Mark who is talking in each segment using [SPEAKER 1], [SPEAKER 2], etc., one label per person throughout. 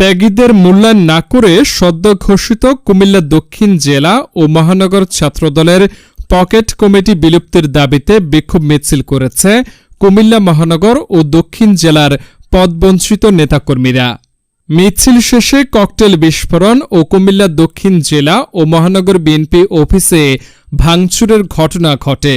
[SPEAKER 1] ত্যাগীদের মূল্যায়ন না করে সদ্য ঘোষিত কুমিল্লা দক্ষিণ জেলা ও মহানগর ছাত্রদলের পকেট কমিটি বিলুপ্তির দাবিতে বিক্ষোভ মিছিল করেছে কুমিল্লা মহানগর ও দক্ষিণ জেলার পদবঞ্চিত নেতাকর্মীরা মিছিল শেষে ককটেল বিস্ফোরণ ও কুমিল্লা দক্ষিণ জেলা ও মহানগর বিএনপি অফিসে ভাঙচুরের ঘটনা ঘটে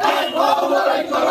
[SPEAKER 2] Hep Allah'a